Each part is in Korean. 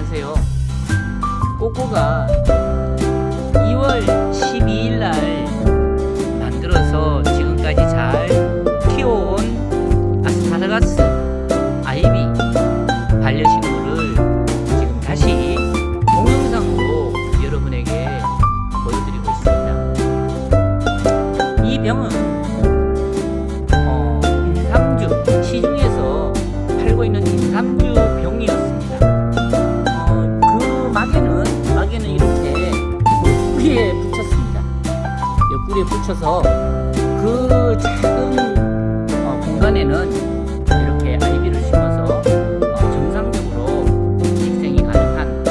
안녕하세요. 꼬꼬가 2월 12일 날 만들어서 지금까지 잘 키워온 아스파라가스 아이비 반려식물을 지금 다시 동영상으로 여러분에게 보여드리고 있습니다. 이 병은 옆구리에 붙여서 그 작은 어, 공간에는 이렇게 아이비를 심어서 어, 정상적으로 식생이 가능한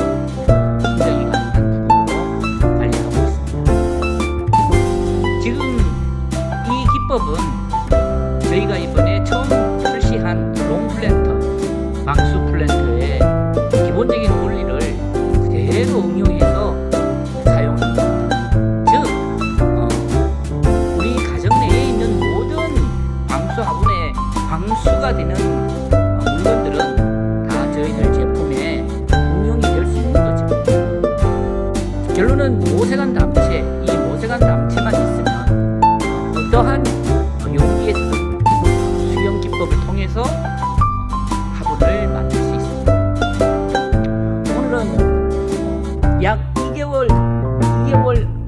인정이 가능한 부분으로 관리하고 있습니다. 지금 이 기법은 저희가 이번에 처음 출시한 방수가 되는 어, 물건들은 다 저희들 제품에 응용이 될 수 있는 거죠. 결론은 모세관 담채, 이 모세관 담채만 있으면 어떠한 용기의 수경 기법을 통해서 화분을 만들 수 있습니다. 오늘은 약 2개월, 2개월